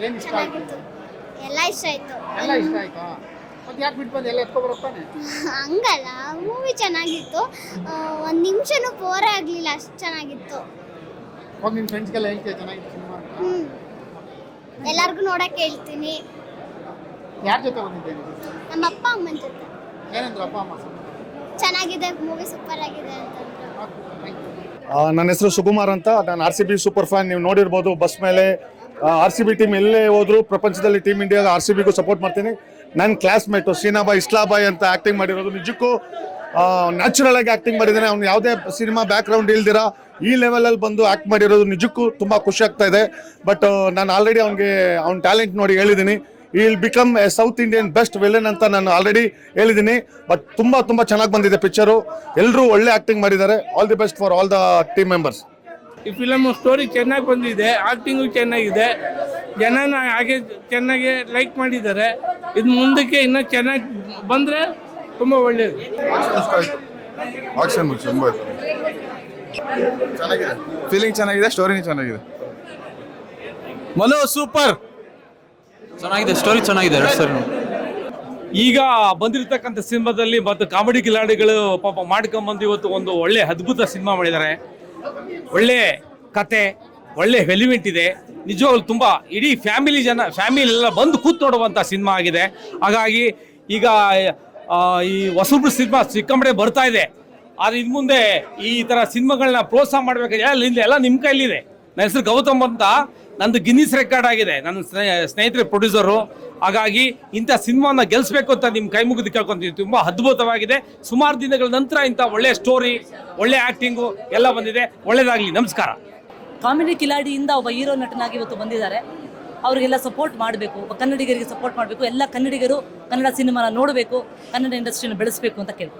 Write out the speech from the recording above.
ಏನು ಇಷ್ಟ ಆಯ್ತು? ಎಲ್ಲ ಇಷ್ಟ ಆಯ್ತು. ಎಲ್ಲ ಇಷ್ಟ ಆಯ್ತಾ? ಮತ್ತೆ ಯಾಕೆ ಬಿಟ್ಟು ಬಂದು? ಎಲ್ಲ ಎತ್ಕೊ ಬರುತ್ತಾನೆ ಹಂಗಲ್ಲ ಮೂವಿ ಚೆನ್ನಾಗಿತ್ತು. ಒಂದು ನಿಮಿಷನೂ ಬೋರ್ ಆಗಲಿಲ್ಲ ಅಷ್ಟು ಚೆನ್ನಾಗಿತ್ತು. ಹೋಗಿ ನಿನ್ನ ಫ್ರೆಂಡ್ಸ್ಗೆಲ್ಲ ಹೇಳ್ತೀಯ ಚೆನ್ನಾಗಿತ್ತು ಸಿನಿಮಾ ಅಂತ? ಹ್ಞೂ ಎಲ್ಲರಿಗೂ ನೋಡಕ್ಕೆ ಹೇಳ್ತೀನಿ. ಯಾರ ಜೊತೆ ಬಂದಿದ್ದೇನೆ ನಮ್ಮ ಅಪ್ಪ ಅಮ್ಮನ ಜೊತೆ. ಏನಂದ್ರು ಅಪ್ಪ ಅಮ್ಮ ಚೆನ್ನಾಗಿದೆ ಮೂವಿ ಸೂಪರ್ ಆಗಿದೆ ಅಂತಂದ್ರು ಥ್ಯಾಂಕ್ ಯು ಆ, ನನ್ನ ಹೆಸರು ಸುಕುಮಾರ್ ಅಂತ. ನಾನು R C B super fan ನೀವು ನೋಡಿರ್ಬೋದು ಬಸ್ ಮೇಲೆ ಆರ್ ಸಿ ಬಿ ಟೀಮ್ ಎಲ್ಲೇ ಹೋದ್ರು, ಪ್ರಪಂಚದಲ್ಲಿ ಟೀಮ್ ಇಂಡಿಯಾ ಆರ್ ಸಿ ಬಿಗೂ ಸಪೋರ್ಟ್ ಮಾಡ್ತೀನಿ. ನನ್ನ ಕ್ಲಾಸ್ಮೇಟು ಸೀನಾಬಾಯ್ ಇಸ್ಲಾಬಾಯ್ ಅಂತ ಆ್ಯಕ್ಟಿಂಗ್ ಮಾಡಿರೋದು ನಿಜಕ್ಕೂ ನ್ಯಾಚುರಲ್ ಆಗಿ ಆ್ಯಕ್ಟಿಂಗ್ ಮಾಡಿದ್ದಾನೆ. ಅವ್ನು ಯಾವುದೇ ಸಿನಿಮಾ ಬ್ಯಾಕ್ ಗ್ರೌಂಡ್ ಇಲ್ದಿರ, ಈ ಲೆವೆಲಲ್ಲಿ ಬಂದು ಆ್ಯಕ್ಟ್ ಮಾಡಿರೋದು ನಿಜಕ್ಕೂ ತುಂಬ ಖುಷಿ ಆಗ್ತಾ ಇದೆ. ಬಟ್ ನಾನು ಆಲ್ರೆಡಿ ಅವ್ನಿಗೆ, ಅವ್ನ ಟ್ಯಾಲೆಂಟ್ ನೋಡಿ ಹೇಳಿದ್ದೀನಿ he will become a South Indian best villain ಅಂತ ನಾನು ಆಲ್ರೆಡಿ ಹೇಳಿದ್ದೀನಿ ಬಟ್ ತುಂಬ ತುಂಬ ಚೆನ್ನಾಗಿ ಬಂದಿದೆ ಪಿಕ್ಚರು ಎಲ್ಲರೂ ಒಳ್ಳೆ ಆ್ಯಕ್ಟಿಂಗ್ ಮಾಡಿದ್ದಾರೆ. All the best for all the team members ಈ ಫಿಲಮ್ ಸ್ಟೋರಿ ಚೆನ್ನಾಗಿ ಬಂದಿದೆ ಆಕ್ಟಿಂಗು ಚೆನ್ನಾಗಿದೆ. ಜನನ ಹಾಗೆ ಚೆನ್ನಾಗಿ ಲೈಕ್ ಮಾಡಿದ್ದಾರೆ. ಇದು ಮುಂದಕ್ಕೆ ಇನ್ನೂ ಚೆನ್ನಾಗಿ ಬಂದರೆ ತುಂಬ ಒಳ್ಳೆಯದು ಆಕ್ಷನ್ ತುಂಬ ಚೆನ್ನಾಗಿದೆ. ಫೀಲಿಂಗ್ ಚೆನ್ನಾಗಿದೆ ಸ್ಟೋರಿನೂ ಚೆನ್ನಾಗಿದೆ. ಮನು ಸೂಪರ್ ಚೆನ್ನಾಗಿದೆ ಸ್ಟೋರಿ ಚೆನ್ನಾಗಿದೆ ಸರ್ ಈಗ ಬಂದಿರತಕ್ಕಂಥ ಸಿನಿಮಾದಲ್ಲಿ ಮತ್ತು ಕಾಮಿಡಿ ಕಿಲಾಡಿಗಳು ಪಾಪ ಮಾಡ್ಕೊಂಬಂದು ಇವತ್ತು ಒಂದು ಒಳ್ಳೆ ಅದ್ಭುತ ಸಿನಿಮಾ ಮಾಡಿದ್ದಾರೆ. ಒಳ್ಳೆ ಕತೆ, ಒಳ್ಳೆ ಎಲಿಮೆಂಟ್ ಇದೆ. ನಿಜವಾಗ್ಲು ತುಂಬ ಇಡೀ ಫ್ಯಾಮಿಲಿ ಜನ ಫ್ಯಾಮಿಲಿ ಎಲ್ಲ ಬಂದು ಕೂತ್ ನೋಡುವಂಥ ಸಿನಿಮಾ ಆಗಿದೆ. ಹಾಗಾಗಿ ಈಗ ಈ ಹೊಸಬ್ರು ಸಿನಿಮಾ ಸಿಕ್ಕಂಬಡೆ ಬರ್ತಾ ಇದೆ. ಆದ್ರೆ ಇನ್ನು ಮುಂದೆ ಈ ಥರ ಸಿನಿಮಾಗಳನ್ನ ಪ್ರೋತ್ಸಾಹ ಮಾಡಬೇಕಾದ್ರೆ ಎಲ್ಲ ಎಲ್ಲ ನಿಮ್ಮ ಕೈಲಿದೆ ನನ್ನ ಹೆಸರು ಗೌತಮ್ ಅಂತ. ನಂದು ಗಿನ್ನಿಸ್ ರೆಕಾರ್ಡ್ ಆಗಿದೆ. ನನ್ನ ಸ್ನೇಹಿತರೆ ಪ್ರೊಡ್ಯೂಸರು ಹಾಗಾಗಿ ಇಂಥ ಸಿನಿಮಾನ ಗೆಲ್ಲಿಸ್ಬೇಕು ಅಂತ ನಿಮ್ಮ ಕೈ ಮುಗಿದು ಕೇಳ್ಕೊಂತೀವಿ. ತುಂಬ ಅದ್ಭುತವಾಗಿದೆ. ಸುಮಾರು ದಿನಗಳ ನಂತರ ಇಂಥ ಒಳ್ಳೆಯ ಸ್ಟೋರಿ ಒಳ್ಳೆ ಆ್ಯಕ್ಟಿಂಗು ಎಲ್ಲ ಬಂದಿದೆ. ಒಳ್ಳೆಯದಾಗಲಿ ನಮಸ್ಕಾರ. ಕಾಮಿಡಿ ಕಿಲಾಡಿಯಿಂದ ಒಬ್ಬ ಹೀರೋ ನಟನಾಗಿ ಇವತ್ತು ಬಂದಿದ್ದಾರೆ. ಅವರಿಗೆಲ್ಲ ಸಪೋರ್ಟ್ ಮಾಡಬೇಕು. ಕನ್ನಡಿಗರಿಗೆ ಸಪೋರ್ಟ್ ಮಾಡಬೇಕು. ಎಲ್ಲ ಕನ್ನಡಿಗರು ಕನ್ನಡ ಸಿನಿಮಾನ ನೋಡಬೇಕು, ಕನ್ನಡ ಇಂಡಸ್ಟ್ರಿನ ಬೆಳೆಸಬೇಕು ಅಂತ ಕೇಳ್ಕೊಳ್ಳಿ